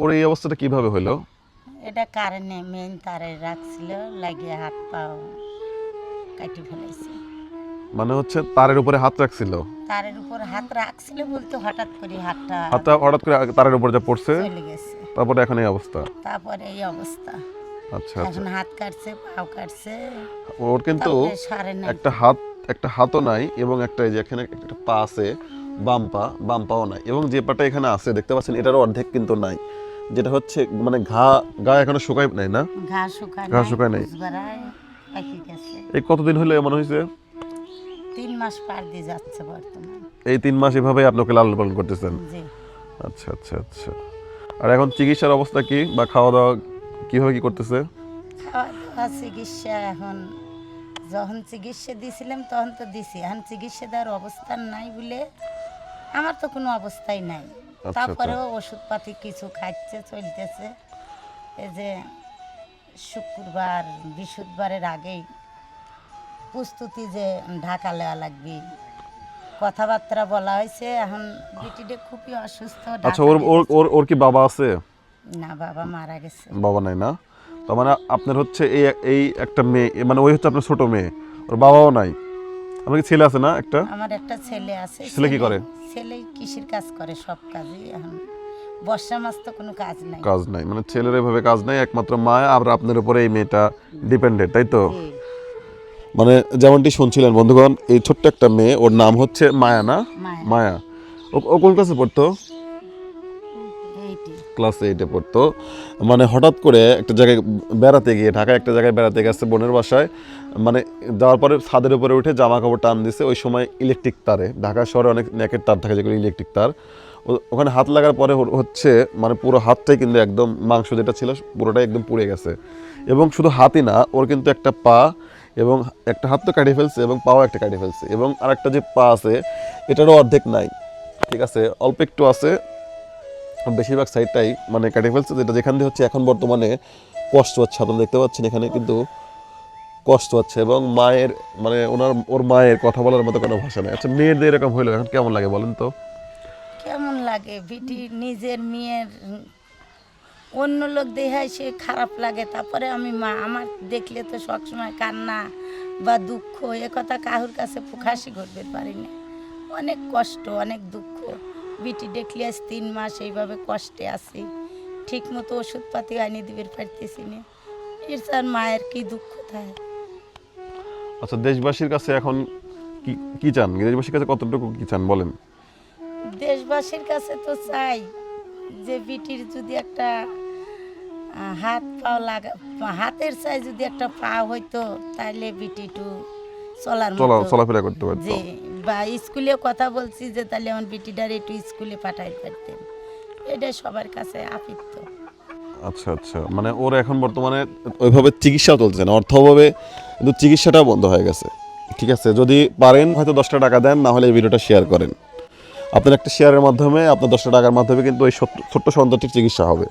ওর এই অবস্থাটা কীভাবে হলো? এটা কারেন্টে মেইন তারে রাখছিল লাগিয়ে হাত পাও কাটি ফেলাইছে। মানে হচ্ছে তারের উপরে হাত রাখছিল? তারের উপর হাত রাখছিল বলতে হঠাৎ করে হাতটা হাতটা হঠাৎ করে তারের উপরে যা পড়ছে? চলে গেছে। তারপরে এখন এই অবস্থা? তারপরে এই অবস্থা। আচ্ছা আচ্ছা। এখন হাত কাটছে পাও কাটছে। ওর কিন্তু একটা হাত একটা হাতও নাই এবং একটা এই যে এখানে একটা পা আছে বাম পা বাম পাও নাই এবং যে পাটা এখানে আছে দেখতে পাচ্ছেন এটারও অর্ধেক কিন্তু নাই। যেটা হচ্ছে মানে ঘা গা এখনও শুকাই নাই না? ঘা শুকায় ঘা শুকায় নাই। এই কতদিন হলে এমন হয়েছে? তিন মাস পার দিয়ে যাচ্ছে বর্তমান। এই তিন মাস এভাবে আপনাকে লালন পালন করতেছেন? আচ্ছা আচ্ছা আচ্ছা। আর এখন চিকিৎসার অবস্থা কি বা খাওয়া দাওয়া কীভাবে কি করতেছে? চিকিৎসা এখন। যখন চিকিৎসা দিয়েছিলাম তখন তো দিছি। এখন চিকিৎসা দেওয়ার অবস্থান নাই বলে আমার তো কোনো অবস্থাই নাই। তারপরেও ওষুধপাতি কিছু খাচ্ছে চলতেছে। এই যে শুক্রবার বৃহস্পতিবারের আগেই প্রস্তুতি যে ঢাকা নেওয়া লাগবে। কথাবার্তা বলা হয়েছে এখন বিটিটা খুবই অসুস্থ আচ্ছা ওর ওর ওর ওর কি বাবা আছে? না বাবা মারা গেছে। বাবা নাই না? তার মানে আপনার হচ্ছে এই এই একটা মেয়ে মানে ওই হচ্ছে আপনার ছোট মেয়ে ওর বাবাও নাই। কি ছেলে আছে না একটা? আমার একটা ছেলে আছে। ছেলে কি করে? ছেলে কৃষির কাজ করে সব কাজই এখন। বর্ষা মাস তো কোনো কাজ নাই। কাজ নাই মানে ছেলের এভাবে কাজ নাই একমাত্র মা আর আপনার উপরে এই মেয়েটা ডিপেন্ডেন্ট তাই তো? মানে যেমনটি শুনছিলেন বন্ধুগণ এই ছোট্ট একটা মেয়ে ওর নাম হচ্ছে মায়া না? মায়া। ও কোন ক্লাসে পড়তো? ক্লাস এইটে পড়তো। মানে হঠাৎ করে একটা জায়গায় বেড়াতে গিয়ে, ঢাকায় একটা জায়গায় বেড়াতে গেছে বোনের বাসায়। মানে যাওয়ার পরে ছাদের উপরে উঠে জামা কাপড় টান দিছে। ওই সময় ইলেকট্রিক তারে। ঢাকা শহরে অনেক নেকের তার থাকে যেগুলো ইলেকট্রিক তার। ওখানে হাত লাগার পরে হচ্ছে মানে পুরো হাতটাই কিন্তু একদম মাংস যেটা ছিল পুরোটাই একদম পুড়ে গেছে। এবং শুধু হাতই না, ওর কিন্তু একটা পা এবং একটা হাত তো কাটিয়ে ফেলছে এবং পাও একটা কাটিয়ে ফেলছে। এবং আরেকটা যে পা আছে, এটারও অর্ধেক নাই। ঠিক আছে, অল্প একটু আছে। বেশিরভাগ সাইডটাই মানে কেটে ফেলছে যেটা যেখান দিয়ে হচ্ছে এখন বর্তমানে কষ্ট হচ্ছে, আপনারা দেখতে পাচ্ছেন এখানে কিন্তু কষ্ট হচ্ছে এবং মায়ের মানে ওনার, ওর মায়ের কথা বলার মতো কোনো ভাষা নেই। আচ্ছা মেয়েদের এরকম হইল, এখন কেমন লাগে বলেন তো? কেমন লাগে? বিটি, নিজের মেয়ের অন্য লোক দেখায় সে খারাপ লাগে, তারপরে আমি মা, আমার দেখলে তো সবসময় কান্না বা দুঃখ, এ কথা কাহুর কাছে প্রকাশই করতে পারি না। অনেক কষ্ট, অনেক দুঃখ। বিটি দেখলে আজ তিন মাস এইভাবে কষ্টে আছি। ঠিক মতো ওষুধপাতি আনি দিবে পারতেছি না। এর স্যার মায়ের কি দুঃখ থাকে আচ্ছা দেশবাসীর কাছে এখন কি কি চান? দেশবাসীর কাছে কতটুকু কি চান বলেন? দেশবাসীর কাছে তো চাই যে বিটির যদি একটা হাত পাও লাগা হাতের চাই যদি একটা পা হইতো তাহলে বিটি একটু চলার চলা চলাফেরা করতে পারতো। বা স্কুলে কথা বলছি যে তাহলে আমার বিটিটার একটু স্কুলে পাঠাই পারতেন। এটা সবার কাছে আপিত্ত আচ্ছা আচ্ছা। মানে ওর এখন বর্তমানে ওইভাবে চিকিৎসা চলছে না অর্থ অভাবে কিন্তু চিকিৎসাটাও বন্ধ হয়ে গেছে। ঠিক আছে যদি পারেন হয়তো দশটা টাকা দেন না হলে এই ভিডিওটা শেয়ার করেন। আপনার একটা শেয়ারের মাধ্যমে আপনার দশটা টাকার মাধ্যমে কিন্তু ওই ছোট্ট- ছোট্ট সন্তানটির চিকিৎসা হবে।